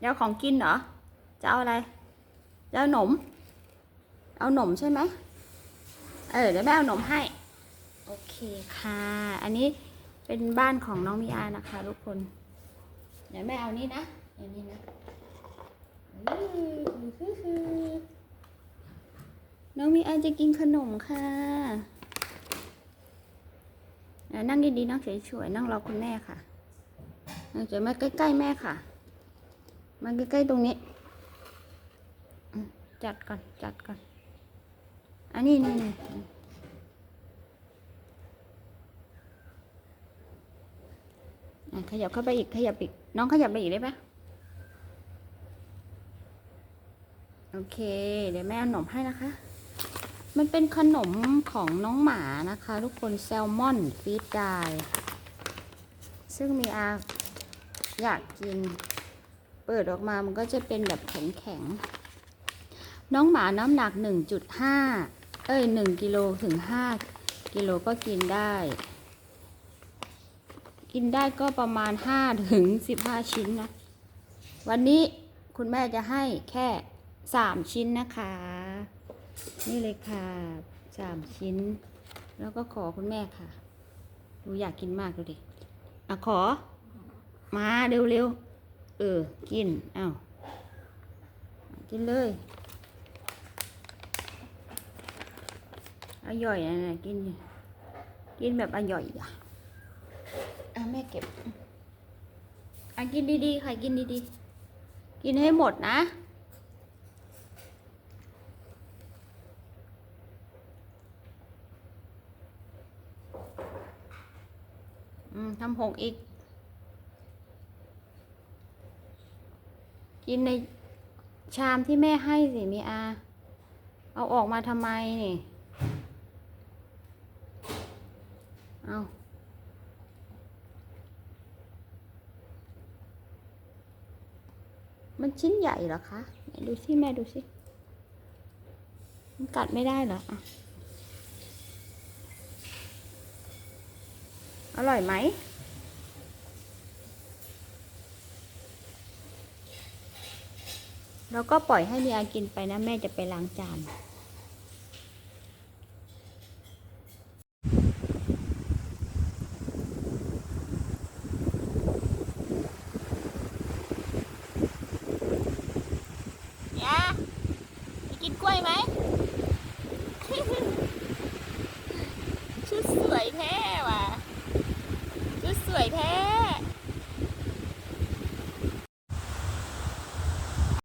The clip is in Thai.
จะเอาของกินเหรอ จะเอาอะไรจะเอาหนม เอาหนมใช่ไหม เออเดี๋ยวแม่เอาหนมให้ โอเคค่ะ อันนี้เป็นบ้านของน้องมีอานะคะ ทุกคน เดี๋ยวแม่เอานี่นะเอานี่นะ น้องมีอาจะกินขนมค่ะนั่งดีๆนั่งเฉยๆนั่งรอคุณแม่ค่ะนั่งเฉยมาใกล้ๆแม่ค่ะ มาใกล้ๆตรงนี้ จัดก่อน จัดก่อน อันนี้นี่นี่ขยับเข้าไปอีก ขยับอีก น้องขยับไปอีกได้ไหมโอเค เดี๋ยวแม่ขนมให้นะคะ มันเป็นขนมของน้องหมานะคะ ทุกคนแซลมอนฟีดได้ซึ่งมีอาอยากกิน เปิดออกมามันก็จะเป็นแบบแข็งๆน้องหมาน้ำหนัก 1.5 เอ้ย 1 กิโลถึง 5 กิโลก็กินได้ กินได้ก็ประมาณ 5 ถึง 15 ชิ้นนะ วันนี้คุณแม่จะให้แค่ 3 ชิ้นนะคะ นี่เลยค่ะ 3 ชิ้น แล้วก็ขอคุณแม่ค่ะหนูอยากกินมากดูดิ อะขอ มาเร็วๆ เออ กินอ้าวกินเลยอร่อยนะนะกิน กินแบบอร่อยอะอะแม่เก็บอะกินดีๆค่ะกินดีๆ กินให้หมดนะอืมทำหกอีก กินในชามที่แม่ให้สิมีอา เอาออกมาทำไมนี่ เอามันชิ้นใหญ่เหรอคะไหนดูสิแม่ดูสิมันกัดไม่ได้เหรออะอร่อยไหม แล้วก็ปล่อยให้เมียกินไปนะแม่จะไปล้างจานยาไปกินกล้วยไหม